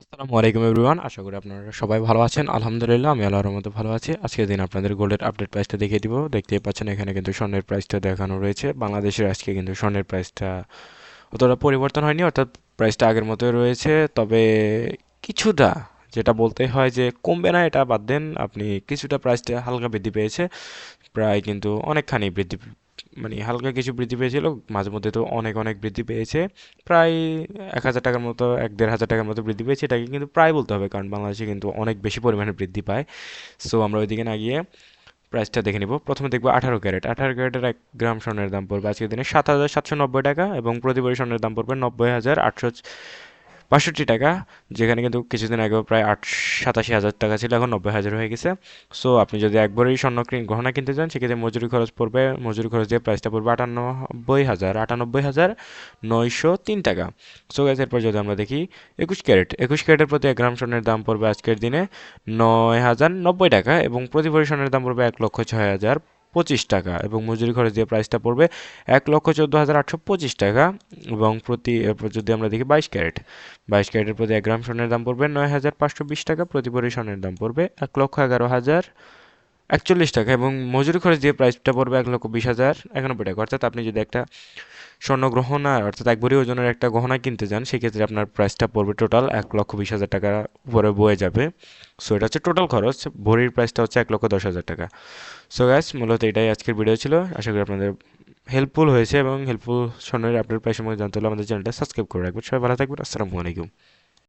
আসসালামু আলাইকুম এভরিওয়ান। আশা করি আপনারা সবাই ভালো আছেন। আলহামদুলিল্লাহ, আমি আল্লাহর মতো ভালো আছি। আজকের দিন আপনাদের গোল্ডের আপডেট প্রাইসটা দেখিয়ে দিব। দেখতেই পাচ্ছেন, এখানে কিন্তু স্বর্ণের প্রাইসটা দেখানো রয়েছে। বাংলাদেশের আজকে কিন্তু স্বর্ণের প্রাইসটা অতটা পরিবর্তন হয়নি, অর্থাৎ প্রাইসটা আগের মতোই রয়েছে। তবে কিছুটা যেটা বলতে হয় যে কমবে না, এটা বাদ দেন, আপনি কিছুটা প্রাইসটা হালকা বৃদ্ধি পেয়েছে। প্রায় কিন্তু অনেকখানি বৃদ্ধি মানে হালকা কিছু বৃদ্ধি পেয়েছিল, মাঝে মধ্যে তো অনেক অনেক বৃদ্ধি পেয়েছে। প্রায় এক হাজার টাকার মতো, এক দেড় হাজার টাকার মতো বৃদ্ধি পেয়েছে, এটাকে কিন্তু প্রায় বলতে হবে, কারণ বাংলাদেশে কিন্তু অনেক বেশি পরিমাণে বৃদ্ধি পায়। সো আমরা ওইদিকে না গিয়ে প্রাইসটা দেখে নিব। প্রথমে দেখব আঠারো ক্যারেট। আঠারো ক্যারেটের এক গ্রাম স্বর্ণের দাম পড়বে আজকের দিনে সাত হাজার সাতশো নব্বই টাকা এবং প্রতি ভরি স্বর্ণের দাম পড়বে নব্বই হাজার আটশো বাষট্টি টাকা, যেখানে কিন্তু কিছুদিন আগে প্রায় আট, সাতাশি হাজার টাকা ছিল, এখন নব্বই হাজার হয়ে গেছে। সো আপনি যদি একবারই স্বর্ণ গহনা কিনতে চান সেক্ষেত্রে মজুরি খরচ পড়বে, মজুরি খরচ দিয়ে প্রাইসটা পড়বে আটানব্বই হাজার আটানব্বই হাজার নয়শো তিন টাকা। সো গ্যাস এরপর যদি আমরা দেখি, একুশ ক্যারেট। একুশ ক্যারেটের প্রতি এক গ্রাম স্বর্ণের দাম পড়বে আজকের দিনে নয় হাজার নব্বই টাকা এবং প্রতি ভরি স্বর্ণের দাম পড়বে এক লক্ষ ছয় হাজার পঁচিশ টাকা এবং মজুরি খরচ দিয়ে প্রাইসটা পড়বে এক লক্ষ চোদ্দ হাজার আটশো পঁচিশ টাকা এবং প্রতি, যদি আমরা দেখি বাইশ ক্যারেট, বাইশ ক্যারেটের প্রতি এক গ্রাম স্বর্ণের দাম পড়বে নয় হাজার পাঁচশো বিশ টাকা, প্রতি ভরি স্বর্ণের দাম পড়বে এক লক্ষ এগারো হাজার একচল্লিশ টাকা এবং মজুরি খরচ দিয়ে প্রাইসটা পড়বে এক লক্ষ বিশ হাজার একানব্বই টাকা। অর্থাৎ আপনি যদি একটা স্বর্ণ গহনা অর্থাৎ এক ভরি ওজনের একটা গহনা কিনতে যান, সেক্ষেত্রে আপনার প্রাইসটা পড়বে টোটাল এক লক্ষ বিশ হাজার টাকা উপরে বয়ে যাবে। সো এটা হচ্ছে টোটাল খরচ, ভরির প্রাইসটা হচ্ছে এক লক্ষ দশ হাজার টাকা। সো গ্যাস মূলত এটাই আজকের ভিডিও ছিল। আশা করি আপনাদের হেল্পফুল হয়েছে এবং হেল্পফুল স্বর্ণের আপডেট প্রাইস সম্পর্কে জানতে হলে আমাদের চ্যানেলটা সাবস্ক্রাইব করে রাখবেন। সবাই ভালো থাকবেন, আসসালামু আলাইকুম।